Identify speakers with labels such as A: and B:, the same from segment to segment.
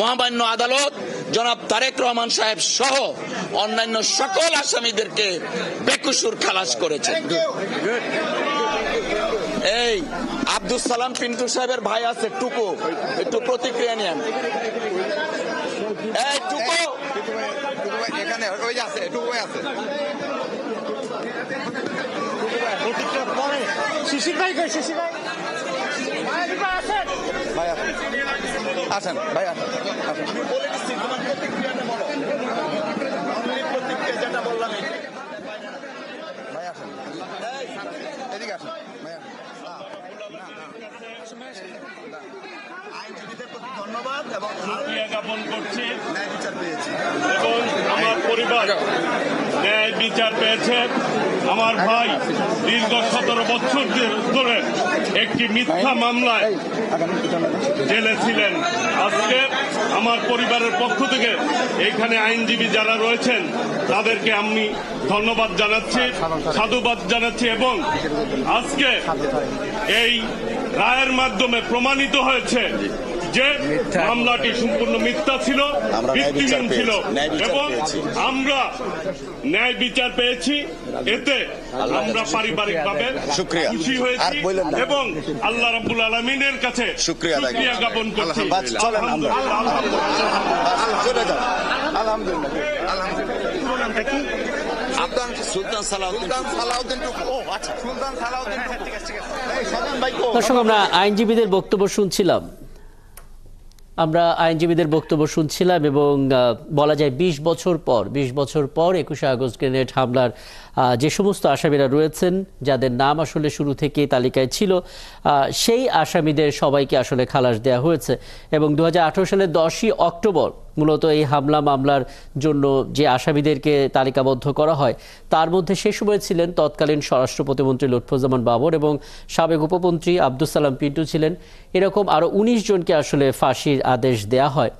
A: মহামান্য আদালত জনাব তারেক রহমান সাহেব সহ অন্যান্য সকল আসামিদেরকে বেকুসুর খালাস করেছেন। এই আব্দুল সালাম পিন্টু সাহেবের ভাই আছে টুকু। একটু প্রতিক্রিয়া নেন এই টুকু।
B: এখানে ওই আছে টুকু আছে।
C: শিশির ভাই শিশির ভাই? ভাই এদিকে আসেন
B: ভাই আসেন। আসেন ভাই আসেন। আসেন ভাই আসেন এদিকে আসেন ভাই আইনজীবীদের প্রতি ধন্যবাদ এবং
D: জ্ঞাপন করছি।
B: ন্যায় বিচার পেয়েছি।
D: এবং আমার পরিবার ন্যায় বিচার পেয়েছে। আমার ভাই দীর্ঘ সতেরো বছর একটি মিথ্যা মামলায় জেলে ছিলেন। আজকে আমার পরিবারের পক্ষ থেকে এখানে আইনজীবী যারা রয়েছেন তাদেরকে আমি ধন্যবাদ জানাচ্ছি সাধুবাদ জানাচ্ছি এবং আজকে এই রায়ের মাধ্যমে প্রমাণিত হয়েছে যে মামলাটি সম্পূর্ণ মিথ্যা ছিল
B: ন্যায় বিচার
D: ভিত্তিহীন ছিল। এবং আমরা ন্যায় বিচার পেয়েছি। এতে আমরা পারিবারিক ভাবে খুশি হয়েছি এবং আল্লাহ রাব্বুল আলমিনের কাছে
B: শুকরিয়া
D: জ্ঞাপন করছি।
B: আচ্ছা।
E: দর্শক আমরা আইনজীবীদের বক্তব্য শুনছিলাম। আমরা আইনজীবীদের বক্তব্য শুনছিলাম এবং বলা যায় ২০ বছর পর ২০ বছর পর একুশে আগস্ট গ্রেনেড হামলার যে সমস্ত আসামিরা রয়েছেন, যাদের নাম আসলে শুরু থেকে তালিকায় ছিল সেই আসামিদের সবাইকে আসলে খালাস দেওয়া হয়েছে। এবং দু হাজার আঠেরো সালের দশই অক্টোবর মূলত এই হামলা মামলার জন্য যে আসামিদেরকে তালিকাবদ্ধ করা হয়, তার মধ্যে সে সময় ছিলেন তৎকালীন স্বরাষ্ট্র প্রতিমন্ত্রী লুৎফুজ্জামান বাবর এবং সাবেক উপমন্ত্রী আব্দুল সালাম পিন্টু ছিলেন। এরকম আরও উনিশ জনকে আসলে ফাঁসির আদেশ দেয়া হয়।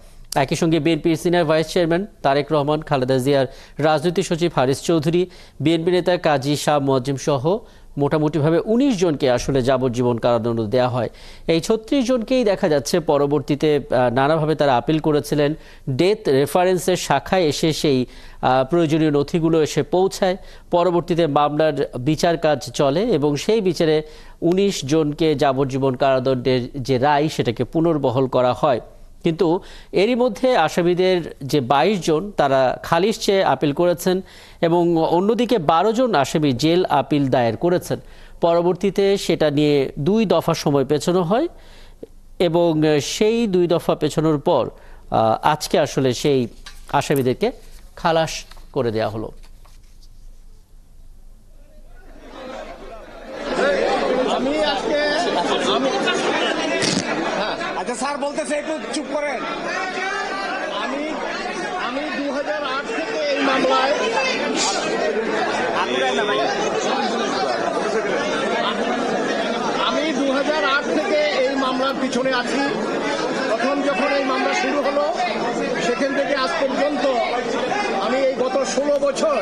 E: একই সঙ্গে বিএনপির senior vice chairman Tarique Rahman, Khaleda জিয়ার রাজনীতি সচিব হারিস চৌধুরী, বিএনপি নেতা কাজী শাহ মজিম সহ মোটামুটিভাবে উনিশ জনকে আসলে যাবজ্জীবন কারাদণ্ড দেওয়া হয়। এই ছত্রিশ জনকেই দেখা যাচ্ছে পরবর্তীতে নানাভাবে তারা আপিল করেছিলেন। ডেথ রেফারেন্সের শাখায় এসে সেই প্রয়োজনীয় নথিগুলো এসে পৌঁছায়। পরবর্তীতে মামলার বিচার কাজ চলে এবং সেই বিচারে উনিশ জনকে যাবজ্জীবন কারাদণ্ডের যে রায় সেটাকে পুনর্বহল করা হয়। কিন্তু এরই মধ্যে আসামিদের যে বাইশ জন তারা খালিশ চেয়ে আপিল করেছেন এবং অন্যদিকে বারো জন আসামি জেল আপিল দায়ের করেছেন। পরবর্তীতে সেটা নিয়ে দুই দফা সময় পেছানো হয় এবং সেই দুই দফা পেছানোর পর আজকে আসলে সেই আসামিদেরকে খালাস করে দেওয়া হলো
C: আমি আজকে আমি হ্যাঁ বলতেছে, একটু চুপ করেন। আমি আমি দু হাজার আট থেকে এই মামলায় আমি দু হাজার আট থেকে এই মামলার পিছনে আছি। প্রথম যখন এই মামলা শুরু হলো, সেখান থেকে আজ পর্যন্ত আমি এই গত ষোলো বছর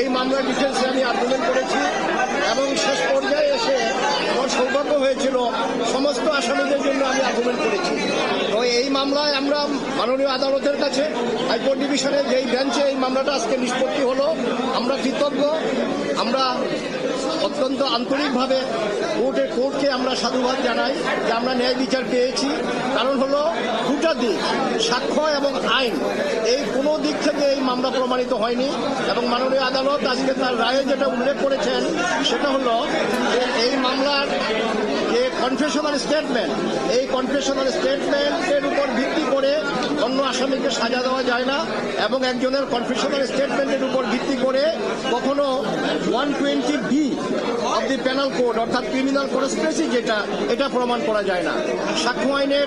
C: এই মামলার ডিফেন্সে আমি আন্দোলন করেছি এবং শেষ পর্যায়ে এসে আমার সৌভাগ্য হয়েছিল, সমস্ত আসামিদের জন্য আমি আন্দোলন করেছি। তো এই মামলায় আমরা মাননীয় আদালতের কাছে, হাইকোর্ট ডিভিশনের যেই বেঞ্চে এই মামলাটা আজকে নিষ্পত্তি হলো, আমরা কৃতজ্ঞ, আমরা অত্যন্ত আন্তরিকভাবে কোর্টে, কোর্টকে আমরা সাধুবাদ জানাই যে আমরা ন্যায় বিচার পেয়েছি। কারণ হলো, দুটা দিক, সাক্ষ্য এবং আইন, এই কোনো দিক থেকে এই মামলা প্রমাণিত হয়নি। এবং মাননীয় আদালত আজকে তার রায়ে যেটা উল্লেখ করেছেন, সেটা হলো যে এই মামলার যে কনফেশনাল স্টেটমেন্ট এই কনফেশনাল স্টেটমেন্টের উপর ভিত্তি করে অন্য আসামিকে সাজা দেওয়া যায় না এবং একজনের কনফেশনাল স্টেটমেন্টের উপর ভিত্তি করে কখনো one twenty B of the penal code অর্থাৎ ক্রিমিনাল কনস্পিরেসি যেটা, এটা প্রমাণ করা যায় না। সাক্ষ্য আইনের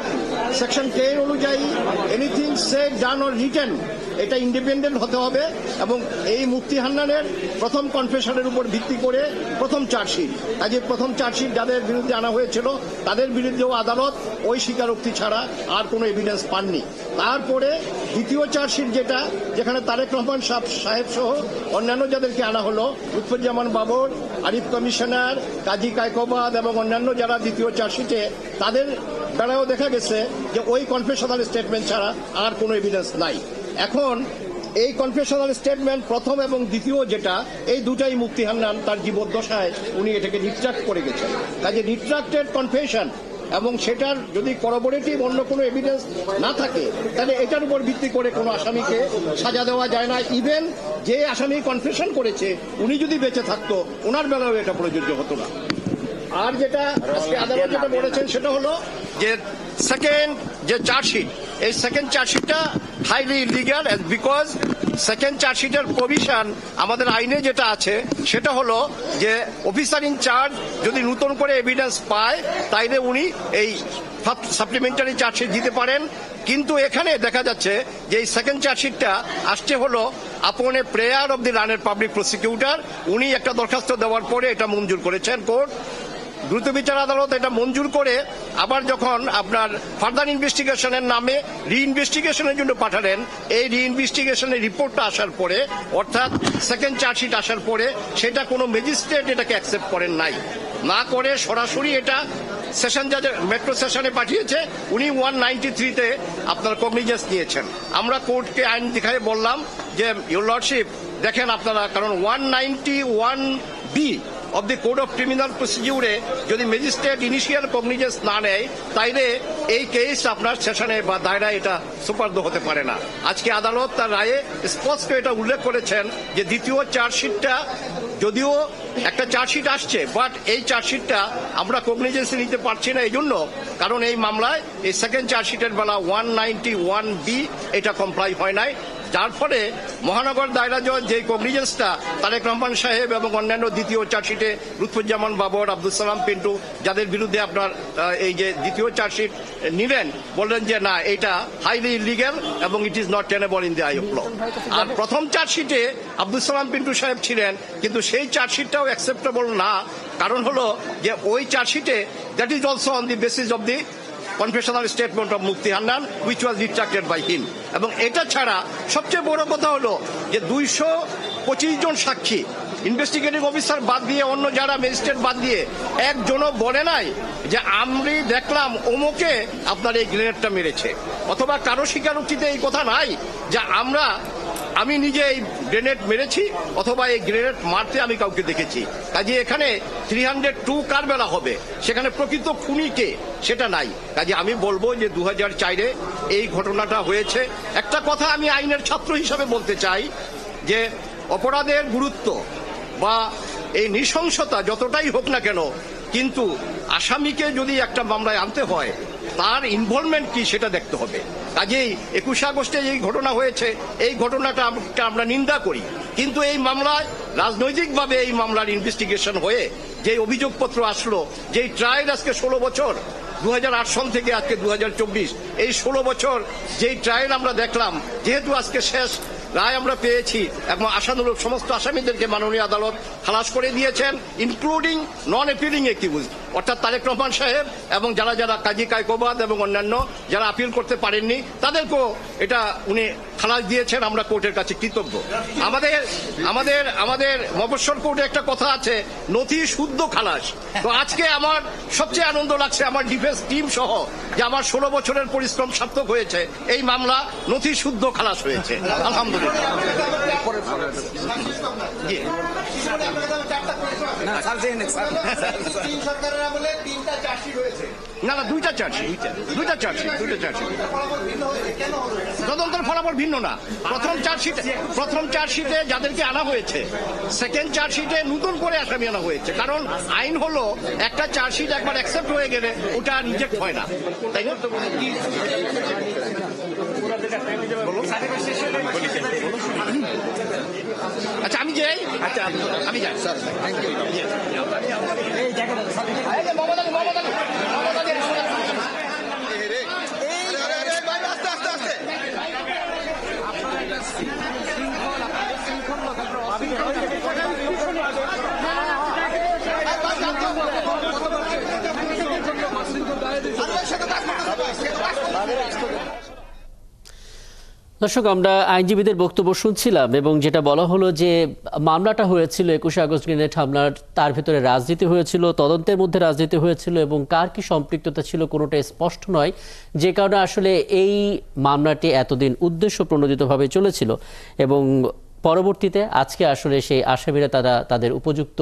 C: সেকশন টেন অনুযায়ী anything said done or written এটা ইন্ডিপেন্ডেন্ট হতে হবে এবং এই মুক্তি হান্নানের প্রথম কনফেশনের উপর ভিত্তি করে প্রথম চার্জশিট কাজে প্রথম চার্জশিট যাদের বিরুদ্ধে আনা হয়েছিল, তাদের বিরুদ্ধেও আদালত ওই স্বীকারোক্তি ছাড়া আর কোনো এভিডেন্স পাননি। তারপরে দ্বিতীয় চার্জশিট যেটা, যেখানে তারেক রহমান সাহ- সাহেব সহ অন্যান্য যাদেরকে আনা হলো, লুৎফুজ্জামান বাবর আরিফ কমিশনার, কাজী কায়কোবাদ এবং অন্যান্য যারা দ্বিতীয় চার্জশিটে, তাদের বেড়াও দেখা গেছে যে ওই কনফেশনাল স্টেটমেন্ট ছাড়া আর কোনো এভিডেন্স নাই। এখন এই কনফেশনাল স্টেটমেন্ট প্রথম এবং দ্বিতীয় যেটা, এই দুটাই মুক্তি হান্নান তার জীবদ্দশায় উনি এটাকে রিট্রাক্ট করে গেছেন। কাজে রিট্রাক্টেড কনফেশন এবং সেটার যদি করবোরেটিভ অন্য কোনো এভিডেন্স না থাকে তাহলে এটার উপর ভিত্তি করে কোনো আসামিকে সাজা দেওয়া যায় না। ইভেন যে আসামি কনফেশন করেছে উনি যদি বেঁচে থাকতো ওনার বেলাও এটা প্রযোজ্য হতো না। আর যেটা আজকে আদালত যেটা বলেছেন সেটা হলো যে সেকেন্ড যে চার্জশিট এই সেকেন্ড চার্জশিটটা হাইলি ইলিগাল বিকজ সেকেন্ড চার্জশিটের প্রভিশন আমাদের আইনে যেটা আছে, সেটা হলো যে অফিসার ইন চার্জ যদি নতুন করে এভিডেন্স পায়, তাইলে উনি এই সাপ্লিমেন্টারি চার্জশিট দিতে পারেন। কিন্তু এখানে দেখা যাচ্ছে যে এই সেকেন্ড চার্জশিটটা আসছে হলো আপন প্রেয়ার অব দি রানের পাবলিক প্রসিকিউটর উনি একটা দরখাস্ত দেওয়ার পরে এটা মঞ্জুর করেছেন কোর্ট। দ্রুত বিচার আদালত এটা মঞ্জুর করে আবার যখন আপনার ফার্দার ইনভেস্টিগেশনের নামে রিইনভেস্টিগেশনের জন্য পাঠালেন, এই রিইনভেস্টিগেশনের রিপোর্টটা আসার পরে, অর্থাৎ সেকেন্ড চার্জশিট আসার পরে, সেটা কোনো ম্যাজিস্ট্রেট এটাকে অ্যাকসেপ্ট করেন নাই। না করে সরাসরি এটা সেশন জাজের মেট্রো সেশনে পাঠিয়েছে, উনি ওয়ান নাইনটি থ্রিতে আপনার কগনিজেন্স নিয়েছেন। আমরা কোর্টকে আইন দেখায় বললাম যে ইউর লর্ডশিপ দেখেন আপনারা, কারণ one ninety one B of the code of criminal প্রসিডিউরে যদি ম্যাজিস্ট্রেট ইনিশিয়াল কগনিজেন্স না নেয়, তাইলে এই কেস আপনার সেশনে বা দায়রা এটা সুপার্দ হতে পারে না। আজকে আদালত তার রায়ে স্পষ্ট এটা উল্লেখ করেছেন যে দ্বিতীয় চার্জশিটটা যদিও একটা চার্জশিট আসছে বাট এই চার্জশিটটা আমরা কগনিজেন্সে নিতে পারছি না এই জন্য কারণ এই মামলায় এই সেকেন্ড চার্জশিটের বেলা ওয়ান নাইনটি ওয়ান বি এটা কমপ্লাই হয় নাই। যার ফলে মহানগর দায়রা জজ যে কগনিজেন্সটা, তারেক রহমান সাহেব এবং অন্যান্য দ্বিতীয় চার্জশিটে লুৎফুজ্জামান বাবর, আব্দুল সালাম পিন্টু, যাদের বিরুদ্ধে আপনার এই যে দ্বিতীয় চার্জশিট নিলেন বললেন যে না, এটা হাইলি ইলিগেল এবং it is not tenable in the eye of law আর প্রথম চার্জশিটে আব্দুল সালাম পিন্টু সাহেব ছিলেন, কিন্তু সেই চার্জশিটটাও অ্যাকসেপ্টেবল না। কারণ হলো যে ওই চার্জশিটে that is also on the basis of the confessional statement of Mufti Hannan which was retracted by him এবং এটা ছাড়া সবচেয়ে বড় কথা হলো যে দুইশো পঁচিশ জন সাক্ষী ইনভেস্টিগেটিভ অফিসার বাদ দিয়ে অন্য যারা ম্যাজিস্ট্রেট বাদ দিয়ে একজনও বলে নাই যে আমি দেখলাম ওমোকে আপনার এই গ্রেনেডটা মেরেছে। অথবা কারও স্বীকারোক্তিতে এই কথা নাই যে আমরা আমি নিজে এই গ্রেনেড মেরেছি, অথবা এই গ্রেনেড মারতে আমি কাউকে দেখেছি। কাজে এখানে থ্রি হান্ড্রেড টু কার বেলা হবে? সেখানে প্রকৃত খুনি কে? সেটা নাই। কাজে আমি বলব যে দু হাজার চারে এই ঘটনাটা হয়েছে। একটা কথা আমি আইনের ছাত্র হিসাবে বলতে চাই, যে অপরাধের গুরুত্ব বা এই নৃশংসতা যতটাই হোক না কেন, কিন্তু আসামিকে যদি একটা মামলায় আনতে হয়, তার ইনভলভমেন্ট কি সেটা দেখতে হবে। কাজেই একুশে আগস্টে এই ঘটনা হয়েছে। এই ঘটনাটা আমরা- নিন্দা করি। কিন্তু এই মামলায় রাজনৈতিকভাবে এই মামলার ইনভেস্টিগেশন হয়ে যে অভিযোগপত্র আসলো, যেই ট্রায়াল আজকে ষোলো বছর দু হাজার আট সন থেকে আজকে দু হাজার চব্বিশ, এই ষোলো বছর যেই ট্রায়াল আমরা দেখলাম, যেহেতু আজকে শেষ রায় আমরা পেয়েছি এবং আশানুরূপ সমস্ত আসামিদেরকে মাননীয় আদালত খালাস করে দিয়েছেন ইনক্লুডিং নন অ্যাপিলিং একিউজ অর্থাৎ তারেক রহমান সাহেব এবং যারা যারা কাজী কায়কোবাদ এবং অন্যান্য যারা আপিল করতে পারেননি তাদেরকেও এটা উনি খালাস দিয়েছেন আমরা কোর্টের কাছে কৃতজ্ঞ। আমাদের আমাদের আমাদের মফস্বল কোর্টে একটা কথা আছে নথি শুদ্ধ খালাস। তো আজকে আমার সবচেয়ে আনন্দ লাগছে আমার ডিফেন্স টিম সহ যে আমার ষোলো বছরের পরিশ্রম সার্থক হয়েছে এই মামলা নথি শুদ্ধ খালাস হয়েছে। আলহামদুলিল্লাহ।
B: সরকারের আমলে তিনটা
C: না না দুইটা চার্জশিট দুইটা চার্জশিট দুইটা
B: এটা?
C: তদন্তের ফলাফল ভিন্ন না। প্রথম চার্জশিটে প্রথম চার্জশিটে যাদেরকে আনা হয়েছে সেকেন্ড চার্জশিটে নতুন করে আসামি আনা হয়েছে। কারণ আইন হলো একটা চার্জশিট একবার অ্যাকসেপ্ট হয়ে গেলে ওটা রিজেক্ট হয় না। তাই না? আচ্ছা আমি যাই। আচ্ছা আমি যাই। স্যার থ্যাংক ইউ
B: আরে, আরে, ভাই, আস্তে, আস্তে, আস্তে। আরে, ভাই, সে তো কাজ করতেছে, ভাই, সে তো কাজ করতেছে।
E: দর্শক, আমরা আইনজীবীদের বক্তব্য শুনছিলাম এবং যেটা বলা হলো যে মামলাটা হয়েছিল একুশে আগস্ট গ্রেনেড হামলার, তার ভিতরে রাজনীতি হয়েছিল, তদন্তের মধ্যে রাজনীতি হয়েছিল এবং কার কি সম্পৃক্ততা ছিল কোনোটা স্পষ্ট নয়। যে কারণে আসলে এই মামলাটি এতদিন উদ্দেশ্য প্রণোদিতভাবে চলেছিল এবং পরবর্তীতে আজকে আসলে সেই আসামিরা তারা, তাদের উপযুক্ত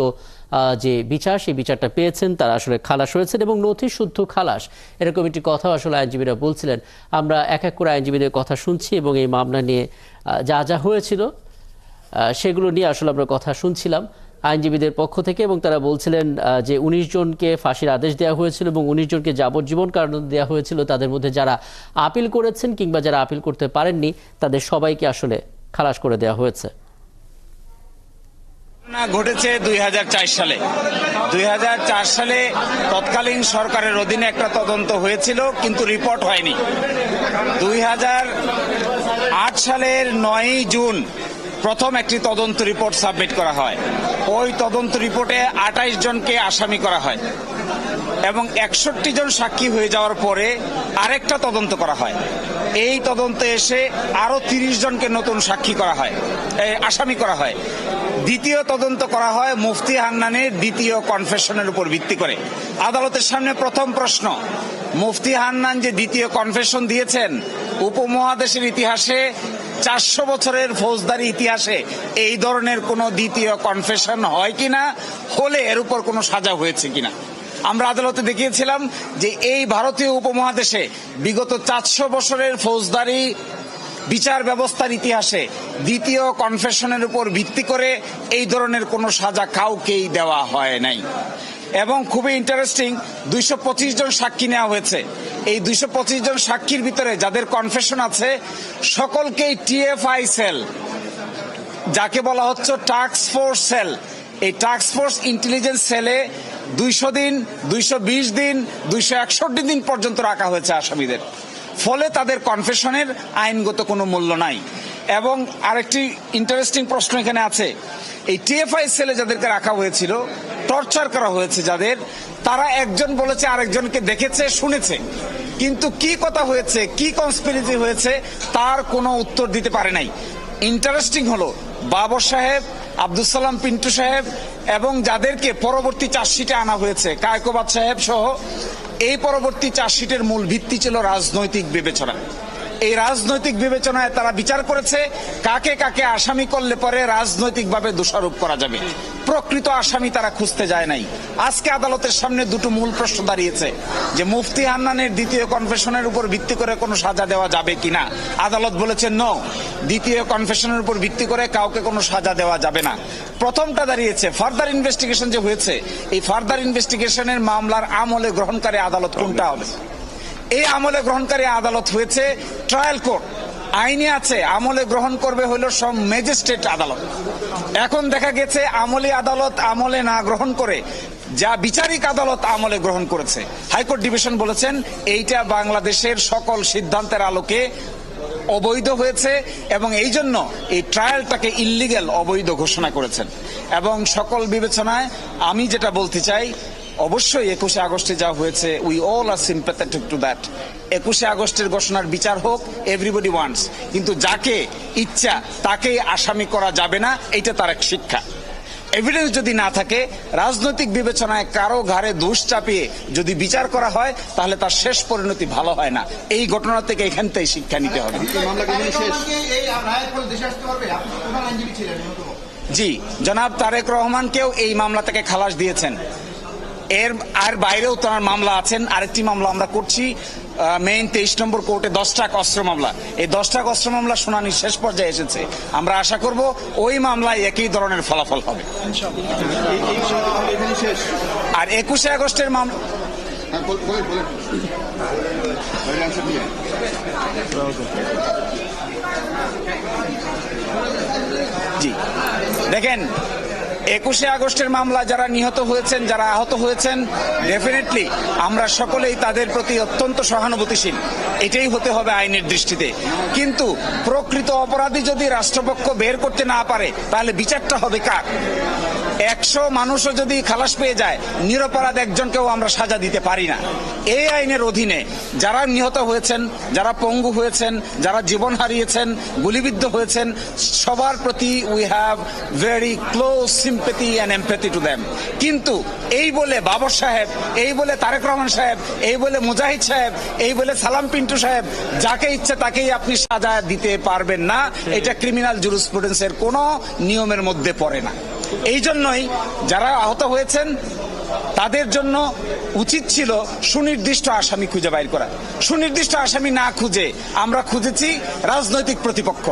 E: যে বিচার, সেই বিচারটা পেয়েছেন, তারা আসলে খালাস হয়েছেন এবং নথি শুদ্ধ খালাস। এরকম একটি কথা আসলে আইনজীবীরা বলছিলেন। আমরা এক এক করে আইনজীবীদের কথা শুনছি এবং এই মামলা নিয়ে যা যা হয়েছিল সেগুলো নিয়ে আসলে আমরা কথা শুনছিলাম আইনজীবীদের পক্ষ থেকে এবং তারা বলছিলেন যে উনিশ জনকে ফাঁসির আদেশ দেওয়া হয়েছিল এবং উনিশ জনকে যাবজ্জীবন কারণ দেওয়া হয়েছিল। তাদের মধ্যে যারা আপিল করেছেন কিংবা যারা আপিল করতে পারেননি, তাদের সবাইকে আসলে খালাস করে দেওয়া হয়েছে।
F: ঘটেছে দুই হাজার চার সালে। দুই হাজার চার সালে তৎকালীন সরকারের অধীনে একটা তদন্ত হয়েছিল, কিন্তু রিপোর্ট হয়নি। দুই হাজার আট সালের নয়ই জুন প্রথম একটি তদন্ত রিপোর্ট সাবমিট করা হয়। ওই তদন্ত রিপোর্টে আঠাইশ জনকে আসামি করা হয় এবং একষট্টি জন সাক্ষী হয়ে যাওয়ার পরে আরেকটা তদন্ত করা হয়। এই তদন্তে এসে আরও তিরিশ জনকে নতুন সাক্ষী করা হয় আসামি করা হয়। দ্বিতীয় তদন্ত করা হয় মুফতি হান্নানের দ্বিতীয় কনফেশনের উপর ভিত্তি করে। আদালতের সামনে প্রথম প্রশ্ন, মুফতি হান্নান যে দ্বিতীয় কনফেশন দিয়েছেন, উপমহাদেশের ইতিহাসে চারশো বছরের ফৌজদারি ইতিহাসে এই ধরনের কোনো দ্বিতীয় কনফেশন হয় কিনা, হলে এর উপর কোনো সাজা হয়েছে কিনা। আমরা আদালতে দেখিয়েছিলাম যে এই ভারতীয় উপমহাদেশে বিগত চারশো বছরের ফৌজদারি বিচার ব্যবস্থার ইতিহাসে দ্বিতীয় কনফেশনের উপর ভিত্তি করে এই ধরনের কোনো সাজা কাউকেই দেওয়া হয় নাই। এবং খুবই ইন্টারেস্টিং দুইশো পঁচিশ জন সাক্ষী নেওয়া হয়েছে। এই দুইশো পঁচিশ জন সাক্ষীর ভিতরে যাদের কনফেশন আছে, সকলকেই টিএফআই সেল যাকে বলা হচ্ছে টাস্ক ফোর্স সেল এই টাস্ক ফোর্স ইন্টেলিজেন্স সেলে দুইশো দিন, দুইশো বিশ দিন, দুইশো একষট্টি দিন পর্যন্ত রাখা হয়েছে আসামিদের। ফলে তাদের কনফেশনের আইনগত কোনো মূল্য নাই। এবং আরেকটি ইন্টারেস্টিং প্রশ্ন এখানে আছে। এই টিএফআই সেলে যাদেরকে রাখা হয়েছিল টর্চার করা হয়েছে যাদের, তারা একজন বলেছে, আরেকজনকে দেখেছে, শুনেছে। কিন্তু কি কথা হয়েছে, কি কনস্পিরিটি হয়েছে, তার কোনো উত্তর দিতে পারে নাই। ইন্টারেস্টিং হলো, বাবর সাহেব আব্দুল সালাম পিন্টু সাহেব, এবং যাদেরকে পরবর্তী চার্জশিটে আনা হয়েছে, কায়কোবাদ সাহেব সহ এই পরবর্তী চার্জশিটের মূল ভিত্তি ছিল রাজনৈতিক বিবেচনা। এই রাজনৈতিক বিবেচনায় তারা বিচার করেছে, কাকে কাকে আসামি করলে পরে রাজনৈতিকভাবে দোষারোপ করা যাবে। প্রকৃত আসামি তারা খুঁজতে যায় নাই। আজকে আদালতের সামনে দুটো মূল প্রশ্ন দাঁড়িয়েছে, যে মুফতি হান্নানের দ্বিতীয় কনফেশনের উপর ভিত্তি করে কোনো সাজা দেওয়া যাবে কিনা? আদালত বলেছে, ন, দ্বিতীয় কনফেশনের উপর ভিত্তি করে কাউকে কোনো সাজা দেওয়া যাবে না। প্রথমটা দাঁড়িয়েছে, ফার্দার ইনভেস্টিগেশন যে হয়েছে, এই ফার্দার ইনভেস্টিগেশনের মামলার আমলে গ্রহণকারী আদালত কোনটা হবে? এই আমলে গ্রহণকারী আদালত হয়েছে ট্রায়াল কোর্ট আইনে আছে, আমলে গ্রহণ করবে হইল সব ম্যাজিস্ট্রেট আদালত। এখন দেখা গেছে আমলি আদালত আমলে না গ্রহণ করে, যা বিচারিক আদালত আমলে গ্রহণ করেছে। হাইকোর্ট ডিভিশন বলেছেন, এইটা বাংলাদেশের সকল সিদ্ধান্তের আলোকে অবৈধ হয়েছে এবং এই জন্য এই ট্রায়ালটাকে ইল্লিগেল অবৈধ ঘোষণা করেছেন। এবং সকল বিবেচনায় আমি যেটা বলতে চাই অবশ্যই একুশে আগস্টে যা হয়েছে we all are sympathetic to that একুশে আগস্টের ঘোষণার বিচার হোক এভরিবডি ওয়ান্টস কিন্তু যাকে ইচ্ছা তাকেই আসামি করা যাবে না এটা তার এক শিক্ষা। এভিডেন্স যদি না থাকে রাজনৈতিক বিবেচনায় কারও ঘাড়ে দোষ চাপিয়ে যদি বিচার করা হয় তাহলে তার শেষ পরিণতি ভালো হয় না। এই ঘটনা থেকে এখান থেকে শিক্ষা নিতে হবে। জি জনাব তারেক রহমানকেও এই মামলা থেকে খালাস দিয়েছেন। এর আর বাইরেও তার মামলা আছেন আরেকটি মামলা আমরা করছি মেইন তেইশ নম্বর কোর্টে দশটা অস্ত্র মামলা। এই দশটা অস্ত্র মামলা শুনানি শেষ পর্যায়ে এসেছে। আমরা আশা করব ওই মামলায় একই ধরনের ফলাফল হবে। আর একুশে আগস্টের মামলা
B: হ্যাঁ।
F: জি। দেখেন একুশে আগস্টের মামলা যারা নিহত হয়েছেন, যারা আহত হয়েছেন ডেফিনেটলি আমরা সকলেই তাদের প্রতি অত্যন্ত সহানুভূতিশীল। এটাই হতে হবে আইনের দৃষ্টিতে। কিন্তু প্রকৃত অপরাধী যদি রাষ্ট্রপক্ষ বের করতে না পারে, তাহলে বিচারটা হবে কার? একশো মানুষও যদি খালাস পেয়ে যায়, নিরপরাধ একজনকেও আমরা সাজা দিতে পারি না। এই আইনের অধীনে যারা নিহত হয়েছেন, যারা পঙ্গু হয়েছেন, যারা জীবন হারিয়েছেন, গুলিবিদ্ধ হয়েছেন, সবার প্রতি we have very close sympathy and empathy to them কিন্তু এই বলে বাবর সাহেব, এই বলে তারেক রহমান সাহেব, এই বলে মুজাহিদ সাহেব, এই বলে সালাম পিন্টু সাহেব, যাকে ইচ্ছে তাকেই আপনি সাজা দিতে পারবেন না। এটা ক্রিমিনাল জুরিসপ্রুডেন্সের কোনো নিয়মের মধ্যে পড়ে না। এই জন্যই যারা আহত হয়েছেন তাদের জন্য উচিত ছিল সুনির্দিষ্ট আসামি খুঁজে বাইর করা। সুনির্দিষ্ট আসামি না খুঁজে আমরা খুঁজেছি রাজনৈতিক প্রতিপক্ষ।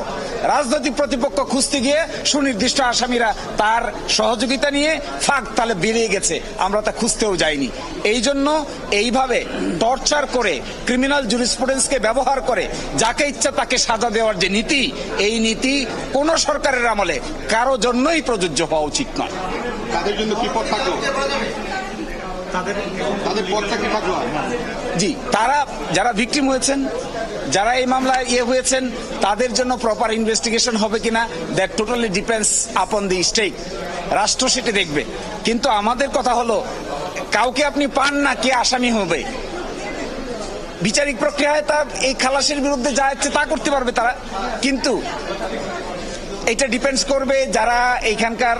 F: রাজনৈতিক প্রতিপক্ষ খুঁজতে গিয়ে সুনির্দিষ্ট আসামিরা তার সহযোগিতা নিয়ে ফাঁক তালে বেরিয়ে গেছে। আমরা তা খুঁজতেও যাইনি। এই জন্য এইভাবে টর্চার করে ক্রিমিনাল জুরিসপ্রুডেন্সকে ব্যবহার করে যাকে ইচ্ছা তাকে সাজা দেওয়ার যে নীতি, এই নীতি কোন সরকারের আমলে কারও জন্যই প্রযোজ্য হওয়া উচিত নয়।
B: তাদের জন্য কি পথ থাকল? তাদের পথটা কি থাকল
F: জি তারা যারা ভিকটিম হয়েছেন যারা এই মামলায় ইয়ে হয়েছেন তাদের জন্য প্রপার ইনভেস্টিগেশন হবে কিনা that totally depends upon the state রাষ্ট্র সেটি দেখবে। কিন্তু আমাদের কথা হলো কাউকে আপনি পান না কে আসামি হবে? বিচারিক প্রক্রিয়ায় তার এই খালাসের বিরুদ্ধে যা ইচ্ছে তা করতে পারবে তারা। কিন্তু এটা ডিপেন্ডস করবে যারা এইখানকার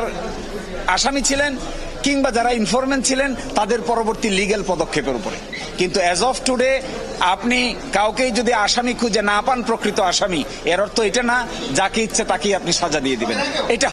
F: আসামি ছিলেন কিংবা যারা ইনফরমেন্ট ছিলেন, তাদের পরবর্তী লিগেল পদক্ষেপের উপরে। কিন্তু অ্যাজ অফ টুডে আপনি কাউকেই যদি আসামি খুঁজে না পান, প্রকৃত আসামি, এর অর্থ এটা না, যাকে ইচ্ছে তাকেই আপনি সাজা দিয়ে দিবেন। এটা